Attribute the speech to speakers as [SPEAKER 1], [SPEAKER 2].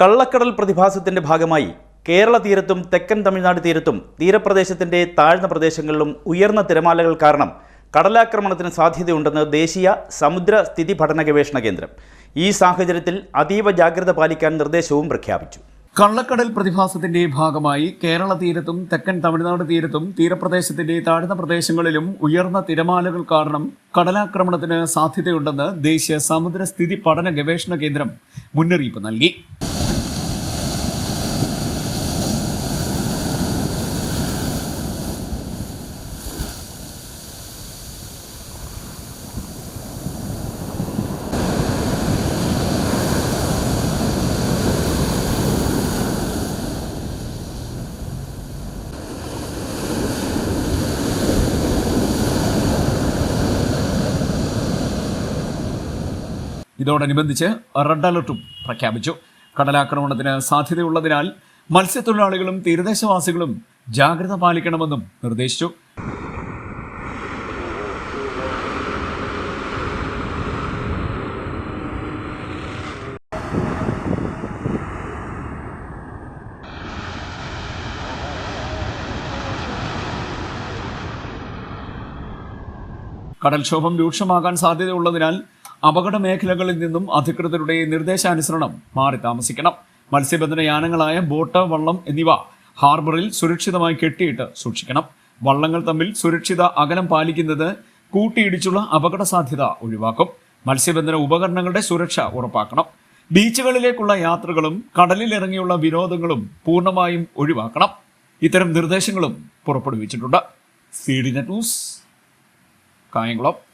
[SPEAKER 1] കള്ളക്കടൽ പ്രതിഭാസത്തിന്റെ ഭാഗമായി കേരള തീരത്തും തെക്കൻ തമിഴ്നാട് തീരത്തും തീരപ്രദേശത്തിന്റെ താഴ്ന്ന പ്രദേശങ്ങളിലും ഉയർന്ന തിരമാലകൾ കാരണം കടലാക്രമണത്തിന് സാധ്യതയുണ്ടെന്ന് ദേശീയ സമുദ്ര സ്ഥിതി പഠന ഗവേഷണ കേന്ദ്രം ഈ സാഹചര്യത്തിൽ അതീവ ജാഗ്രത പാലിക്കാൻ നിർദ്ദേശവും പ്രഖ്യാപിച്ചു.
[SPEAKER 2] കള്ളക്കടൽ പ്രതിഭാസത്തിന്റെ ഭാഗമായി കേരള തീരത്തും തെക്കൻ തമിഴ്നാട് തീരത്തും തീരപ്രദേശത്തിന്റെ താഴ്ന്ന പ്രദേശങ്ങളിലും ഉയർന്ന തിരമാലകൾ കാരണം കടലാക്രമണത്തിന് സാധ്യതയുണ്ടെന്ന് ദേശീയ സമുദ്ര സ്ഥിതി പഠന ഗവേഷണ കേന്ദ്രം മുന്നറിയിപ്പ് നൽകി. ഇതോടനുബന്ധിച്ച് റെഡ് അലർട്ടും പ്രഖ്യാപിച്ചു. കടലാക്രമണത്തിന് സാധ്യതയുള്ളതിനാൽ മത്സ്യത്തൊഴിലാളികളും തീരദേശവാസികളും ജാഗ്രത പാലിക്കണമെന്നും നിർദ്ദേശിച്ചു. കടൽക്ഷോഭം രൂക്ഷമാകാൻ സാധ്യതയുള്ളതിനാൽ അപകട മേഖലകളിൽ നിന്നും അധികൃതരുടെ നിർദ്ദേശാനുസരണം മാറി താമസിക്കണം. മത്സ്യബന്ധന യാനങ്ങളായ ബോട്ട് വള്ളം എന്നിവ ഹാർബറിൽ സുരക്ഷിതമായി കെട്ടിയിട്ട് സൂക്ഷിക്കണം. വള്ളങ്ങൾ തമ്മിൽ സുരക്ഷിത അകലം പാലിക്കുന്നത് കൂട്ടിയിടിച്ചുള്ള അപകട സാധ്യത ഒഴിവാക്കും. മത്സ്യബന്ധന ഉപകരണങ്ങളുടെ സുരക്ഷ ഉറപ്പാക്കണം. ബീച്ചുകളിലേക്കുള്ള യാത്രകളും കടലിലിറങ്ങിയുള്ള വിനോദങ്ങളും പൂർണമായും ഒഴിവാക്കണം. ഇത്തരം നിർദ്ദേശങ്ങളും പുറപ്പെടുവിച്ചിട്ടുണ്ട്. C D news Kayamkulam.